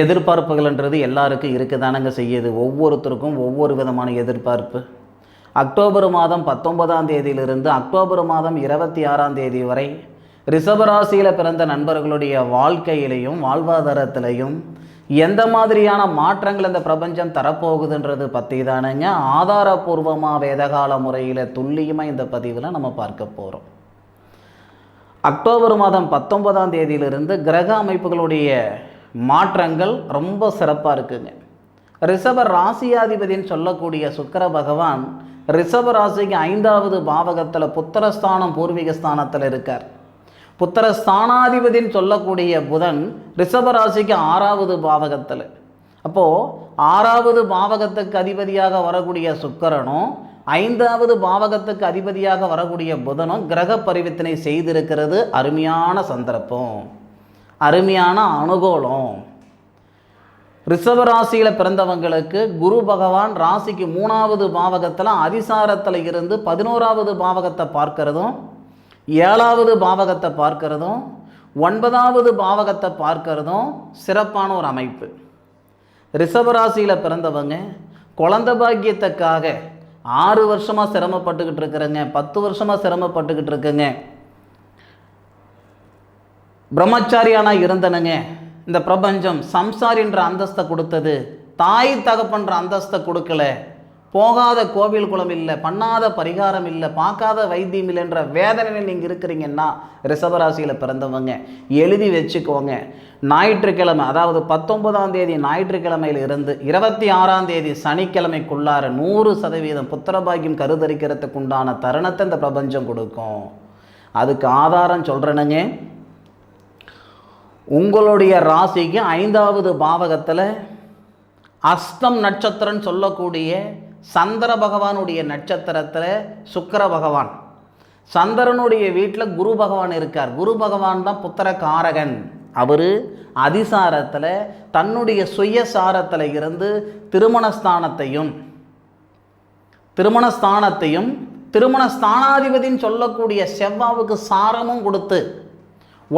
எதிர்பார்ப்புகள்ன்றது எல்லாருக்கும் இருக்குதானங்க செய்யுது. ஒவ்வொருத்தருக்கும் ஒவ்வொரு விதமான எதிர்பார்ப்பு. அக்டோபர் மாதம் பத்தொன்பதாம் தேதியிலிருந்து அக்டோபர் மாதம் இருபத்தி ஆறாம் தேதி வரை ரிஷபராசியில் பிறந்த நண்பர்களுடைய வாழ்க்கையிலையும் வாழ்வாதாரத்திலையும் எந்த மாதிரியான மாற்றங்கள் இந்த பிரபஞ்சம் தரப்போகுதுன்றது பற்றி தானுங்க ஆதாரபூர்வமாக வேதகால முறையில் துல்லியமாக இந்த பதிவில் நம்ம பார்க்க போகிறோம் அக்டோபர் மாதம் பத்தொன்பதாம் தேதியிலிருந்து கிரக அமைப்புகளுடைய மாற்றங்கள் ரொம்ப சிறப்பாக இருக்குங்க. ரிஷப ராசியாதிபதின்னு சொல்லக்கூடிய சுக்கர பகவான் ரிஷப ராசிக்கு ஐந்தாவது பாவகத்தில் புத்திரஸ்தானம் பூர்வீக ஸ்தானத்தில் இருக்கார். புத்திர ஸ்தானாதிபதின்னு சொல்லக்கூடிய புதன் ரிஷப ராசிக்கு ஆறாவது பாவகத்தில். அப்போது ஆறாவது பாவகத்துக்கு அதிபதியாக வரக்கூடிய சுக்கரனும் ஐந்தாவது பாவகத்துக்கு அதிபதியாக வரக்கூடிய புதனும் கிரக பரிவர்த்தனை செய்திருக்கிறது. அருமையான சந்தர்ப்பம். அருமையான அனுகூலம். ரிஷபராசியில் பிறந்தவங்களுக்கு குரு பகவான் ராசிக்கு மூணாவது பாவகத்தில் அதிசாரத்தில் இருந்து பதினோராவது பாவகத்தை பார்க்கறதும் ஏழாவது பாவகத்தை பார்க்கறதும் ஒன்பதாவது பாவகத்தை பார்க்கறதும் சிறப்பான ஒரு அமைப்பு. ரிஷபராசியில் பிறந்தவங்க குழந்த பாக்கியத்துக்காக ஆறு வருஷமாக சிரமப்பட்டுக்கிட்டு இருக்கிறேங்க பத்து வருஷமாக சிரமப்பட்டுக்கிட்டு இருக்கேங்க. பிரம்மச்சாரியானா இருந்தனுங்க இந்த பிரபஞ்சம் சம்சாரின்ற அந்தஸ்தை கொடுத்தது. தாய் தகப்பன்ற அந்தஸ்தை கொடுக்கல. போகாத கோவில் குளம் இல்லை பண்ணாத பரிகாரம் இல்லை பார்க்காத வைத்தியம் இல்லைன்ற வேதனையில் நீங்கள் இருக்கிறீங்கன்னா ரிஷபராசியில் பிறந்தவங்க எழுதி வச்சுக்கோங்க. ஞாயிற்றுக்கிழமை அதாவது பத்தொன்பதாம் தேதி ஞாயிற்றுக்கிழமையில் இருந்து இருபத்தி ஆறாம் தேதி சனிக்கிழமைக்குள்ளார நூறு சதவீதம் புத்திரபாகியம் கருதரிக்கிறதுக்கு உண்டான தருணத்தை இந்த பிரபஞ்சம் கொடுக்கும். அதுக்கு ஆதாரம் சொல்கிறேனுங்க உங்களுடைய ராசிக்கு ஐந்தாவது பாவகத்தில் அஸ்தம் நட்சத்திரம்னு சொல்லக்கூடிய சந்திர பகவானுடைய நட்சத்திரத்தில் சுக்கர பகவான். சந்திரனுடைய வீட்டில் குரு பகவான் இருக்கார். குரு பகவான் தான் புத்திர காரகன் அவர் அதிசாரத்தில் தன்னுடைய சுயசாரத்தில் இருந்து திருமணஸ்தானத்தையும் திருமணஸ்தானத்தையும் திருமண ஸ்தானாதிபதின்னு சொல்லக்கூடிய செவ்வாவுக்கு சாரமும் கொடுத்து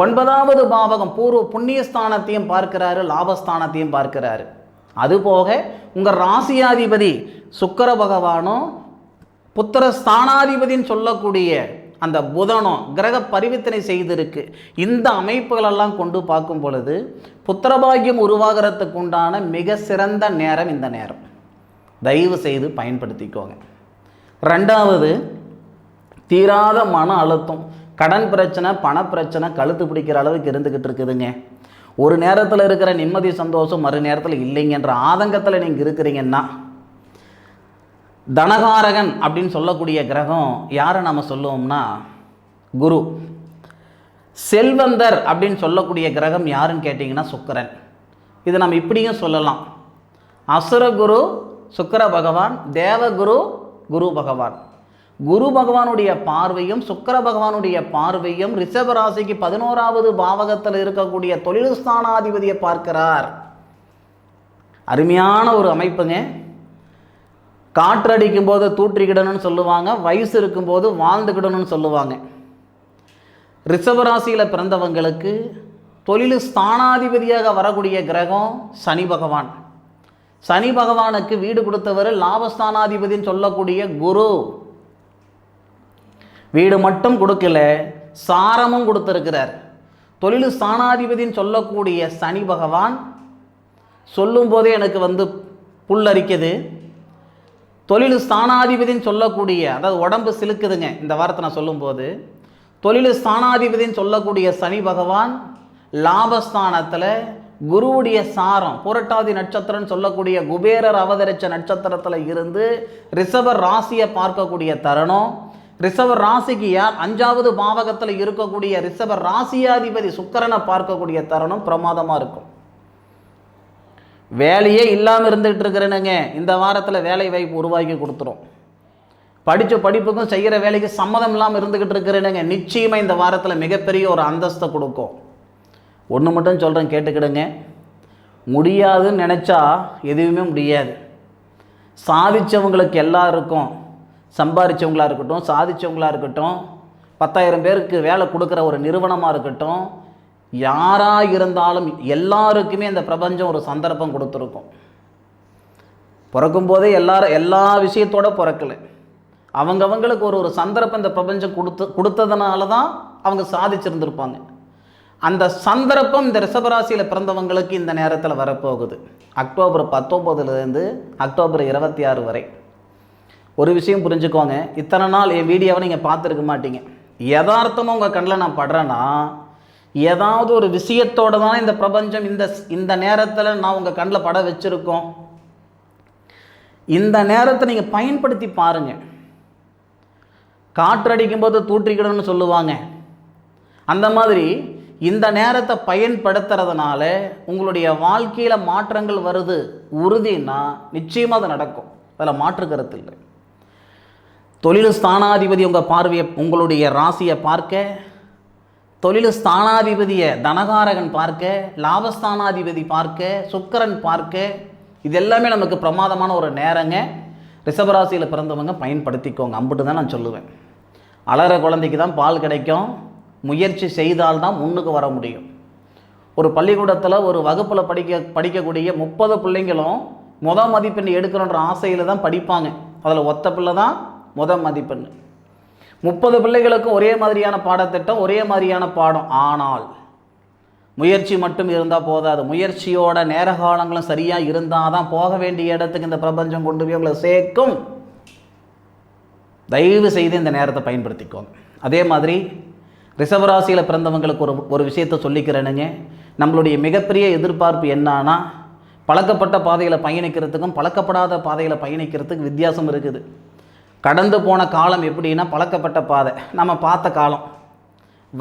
ஒன்பதாவது பாவகம் பூர்வ புண்ணியஸ்தானத்தையும் பார்க்கிறாரு லாபஸ்தானத்தையும் பார்க்கிறாரு. அதுபோக உங்கள் ராசியாதிபதி சுக்கர பகவானும் புத்திர ஸ்தானாதிபதின்னு சொல்லக்கூடிய அந்த புதனும் கிரக பரிவர்த்தனை செய்திருக்கு. இந்த அமைப்புகளெல்லாம் கொண்டு பார்க்கும் பொழுது புத்திரபாகியம் உருவாகிறதுக்கு உண்டான மிக சிறந்த நேரம் இந்த நேரம். தயவு செய்து பயன்படுத்திக்கோங்க. ரெண்டாவது தீராத மன அழுத்தம். கடன் பிரச்சனை பணப்பிரச்சனை கழுத்து பிடிக்கிற அளவுக்கு இருந்துக்கிட்டு இருக்குதுங்க. ஒரு நேரத்தில் இருக்கிற நிம்மதி சந்தோஷம் மறு நேரத்தில் இல்லைங்கன்ற ஆதங்கத்தில் நீங்கள் இருக்கிறீங்கன்னா தனகாரகன் அப்படின்னு சொல்லக்கூடிய கிரகம் யாரை நம்ம சொல்லுவோம்னா குரு. செல்வந்தர் அப்படின்னு சொல்லக்கூடிய கிரகம் யாருன்னு கேட்டிங்கன்னா சுக்கரன். இது நம்ம இப்படியும் சொல்லலாம். அசுரகுரு சுக்கர பகவான் தேவகுரு குரு பகவான். குரு பகவானுடைய பார்வையும் சுக்கர பகவானுடைய பார்வையும் ரிஷபராசிக்கு பதினோராவது பாவகத்தில் இருக்கக்கூடிய தொழில் ஸ்தானாதிபதியை பார்க்கிறார். அருமையான ஒரு அமைப்புங்க. காற்றடிக்கும் போது தூற்றிக்கிடணும்னு சொல்லுவாங்க வயசு இருக்கும்போது வாழ்ந்துக்கிடணும்னு சொல்லுவாங்க. ரிஷபராசியில் பிறந்தவங்களுக்கு தொழில் ஸ்தானாதிபதியாக வரக்கூடிய கிரகம் சனி பகவான். சனி பகவானுக்கு வீடு கொடுத்தவர் லாபஸ்தானாதிபதின்னு சொல்லக்கூடிய குரு. வீடு மட்டும் கொடுக்கல சாரமும் கொடுத்துருக்கிறார். தொழில் ஸ்தானாதிபதின்னு சொல்லக்கூடிய சனி பகவான் சொல்லும்போதே எனக்கு வந்து புல்லரிக்குது. தொழில் ஸ்தானாதிபதின்னு சொல்லக்கூடிய அதாவது உடம்பு சிலுக்குதுங்க இந்த வாரத்தை நான் சொல்லும்போது. தொழில் ஸ்தானாதிபதின்னு சொல்லக்கூடிய சனி பகவான் லாபஸ்தானத்தில் குருவுடைய சாரம் புரட்டாதி நட்சத்திரம்னு சொல்லக்கூடிய குபேரர் அவதரித்த நட்சத்திரத்தில் இருந்து ரிஷப ராசியை பார்க்கக்கூடிய தருணம். ரிஷப ராசிக்கு யார் அஞ்சாவது பாவகத்தில் இருக்கக்கூடிய ரிஷப ராசியாதிபதி சுக்கரனை பார்க்கக்கூடிய தருணம் பிரமாதமாக இருக்கும். வேலையே இல்லாமல் இருந்துகிட்டு இருக்கிறேனுங்க. இந்த வாரத்தில் வேலை வாய்ப்பு உருவாக்கி கொடுத்துரும். படித்த படிப்புக்கும் செய்கிற வேலைக்கு சம்மதம் இல்லாமல் இருந்துக்கிட்டு இருக்கிறேனுங்க. நிச்சயமாக இந்த வாரத்தில் மிகப்பெரிய ஒரு அந்தஸ்தை கொடுக்கும். ஒன்று மட்டும் சொல்கிறேன் கேட்டுக்கிடுங்க. முடியாதுன்னு நினச்சா எதுவுமே முடியாது. சாதித்தவங்களுக்கு எல்லாருக்கும் சம்பாதிச்சவங்களா இருக்கட்டும் சாதிச்சவங்களா இருக்கட்டும் பத்தாயிரம் பேருக்கு வேலை கொடுக்குற ஒரு நிறுவனமாக இருக்கட்டும் யாராக இருந்தாலும் எல்லாருக்குமே இந்த பிரபஞ்சம் ஒரு சந்தர்ப்பம் கொடுத்துருக்கும். பிறக்கும்போதே எல்லாரும் எல்லா விஷயத்தோட பிறக்கலை. அவங்கவங்களுக்கு ஒரு ஒரு சந்தர்ப்பம் இந்த பிரபஞ்சம் கொடுத்து கொடுத்ததுனால தான் அவங்க சாதிச்சிருந்திருப்பாங்க. அந்த சந்தர்ப்பம் இந்த ரிஷபராசியில் பிறந்தவங்களுக்கு இந்த நேரத்தில் வரப்போகுது. அக்டோபர் பத்தொம்போதுலேருந்து அக்டோபர் இருபத்தி ஆறு வரை. ஒரு விஷயம் புரிஞ்சுக்கோங்க. இத்தனை நாள் என் வீடியோவை நீங்கள் பார்த்துருக்க மாட்டீங்க. யதார்த்தமாக உங்கள் கண்ணில் நான் படுறேன்னா ஏதாவது ஒரு விஷயத்தோடு தான் இந்த பிரபஞ்சம் இந்த இந்த நேரத்தில் நான் உங்கள் கண்ணில் பட வச்சுருக்கோம். இந்த நேரத்தை நீங்கள் பயன்படுத்தி பாருங்கள் காற்றடிக்கும் போது தூற்றிக்கிடணும்னு சொல்லுவாங்க. அந்த மாதிரி இந்த நேரத்தை பயன்படுத்துறதுனால உங்களுடைய வாழ்க்கையில் மாற்றங்கள் வருது. உறுதின்னா நிச்சயமாக அது நடக்கும். அதில் மாற்று கருத்து இல்லை. தொழில் ஸ்தானாதிபதி உங்கள் பார்வையை உங்களுடைய ராசியை பார்க்க தொழில் ஸ்தானாதிபதியை தனகாரகன் பார்க்க லாபஸ்தானாதிபதி பார்க்க சுக்கரன் பார்க்க இது எல்லாமே நமக்கு பிரமாதமான ஒரு நேரங்க. ரிஷபராசியில் பிறந்தவங்க பயன்படுத்திக்கோங்க. அம்பிட்டு தான் நான் சொல்லுவேன். அலற குழந்தைக்கு தான் பால் கிடைக்கும். முயற்சி செய்தால்தான் முன்னுக்கு வர முடியும். ஒரு பள்ளிக்கூடத்தில் ஒரு வகுப்பில் படிக்க படிக்கக்கூடிய முப்பது பிள்ளைங்களும் முத மதிப்பெண் எடுக்கணுன்ற ஆசையில் தான் படிப்பாங்க. அதில் ஒத்த பிள்ளை தான் முத மதிப்பெண். முப்பது பிள்ளைகளுக்கும் ஒரே மாதிரியான பாடத்திட்டம் ஒரே மாதிரியான பாடம். ஆனால் முயற்சி மட்டும் இருந்தால் போதாது. முயற்சியோட நேர காலங்களும் சரியாக இருந்தால் தான் போக வேண்டிய இடத்துக்கு இந்த பிரபஞ்சம் கொண்டு போய் உங்களை சேர்க்கும். தயவு செய்து இந்த நேரத்தை பயன்படுத்திக்கோங்க. அதே மாதிரி ரிசவராசியில் பிறந்தவங்களுக்கு ஒரு ஒரு விஷயத்தை சொல்லிக்கிறேனுங்க. நம்மளுடைய மிகப்பெரிய எதிர்பார்ப்பு என்னன்னா பழக்கப்பட்ட பாதையில் பயணிக்கிறதுக்கும் பழக்கப்படாத பாதையில் பயணிக்கிறதுக்கு வித்தியாசம் இருக்குது. கடந்து போன காலம் எப்படின்னா பழக்கப்பட்ட பாதை. நம்ம பார்த்த காலம்.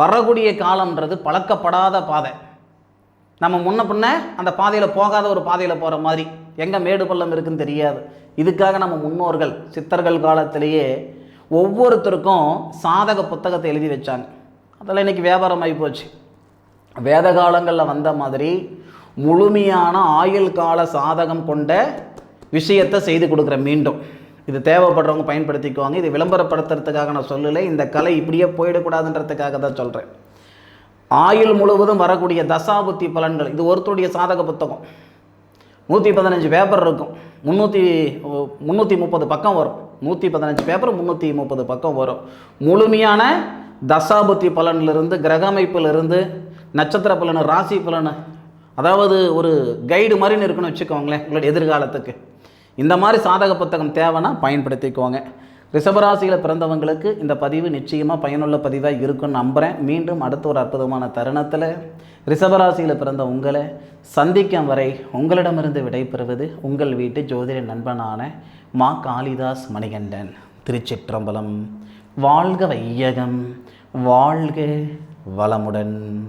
வரக்கூடிய காலம்ன்றது பழக்கப்படாத பாதை. நம்ம முன்ன பின்ன அந்த பாதையில் போகாத ஒரு பாதையில் போகிற மாதிரி. எங்கே மேடு பள்ளம் இருக்குன்னு தெரியாது. இதுக்காக நம்ம முன்னோர்கள் சித்தர்கள் காலத்திலேயே ஒவ்வொருத்தருக்கும் சாதக புத்தகத்தை எழுதி வச்சாங்க. அதில் இன்றைக்கி வியாபாரம் ஆகி போச்சு. வேத காலங்களில் வந்த மாதிரி முழுமையான ஆயுள் கால சாதகம் கொண்ட விஷயத்தை செய்து கொடுக்குறேன் மீண்டும். இது தேவைப்படுறவங்க பயன்படுத்திக்குவாங்க. இது விளம்பரப்படுத்துறதுக்காக நான் சொல்லலை. இந்த கலை இப்படியே போயிடக்கூடாதுன்றதுக்காக தான் சொல்கிறேன் ஆயுள் முழுவதும் வரக்கூடிய தசாபுத்தி பலன்கள். இது ஒருத்தருடைய சாதக புத்தகம். நூற்றி பதினஞ்சு பேப்பர் இருக்கும். முந்நூற்றி முந்நூற்றி முப்பது பக்கம் வரும். நூற்றி பதினஞ்சு பேப்பர் முந்நூற்றி முப்பது பக்கம் வரும். முழுமையான தசாபுத்தி பலனிலிருந்து கிரக அமைப்பிலிருந்து நட்சத்திர பலன் ராசி பலன் அதாவது ஒரு கைடு மாதிரின்னு இருக்குன்னு வச்சுக்கோங்களேன் உங்களுடைய எதிர்காலத்துக்கு. இந்த மாதிரி சாதக புத்தகம் தேவைன்னா பயன்படுத்திக்கோங்க. ரிஷபராசியில் பிறந்தவங்களுக்கு இந்த பதிவு நிச்சயமாக பயனுள்ள பதிவாக இருக்குன்னு நம்புகிறேன் மீண்டும் அடுத்த ஒரு அற்புதமான தருணத்தில் ரிஷபராசியில் பிறந்த உங்களை சந்திக்கும் வரை உங்களிடமிருந்து விடைபெறுவது உங்கள் வீட்டு ஜோதிட நண்பனான மா காளிதாஸ் மணிகண்டன். திருச்சிற்றம்பலம். வாழ்க வையகம். வாழ்க வளமுடன்.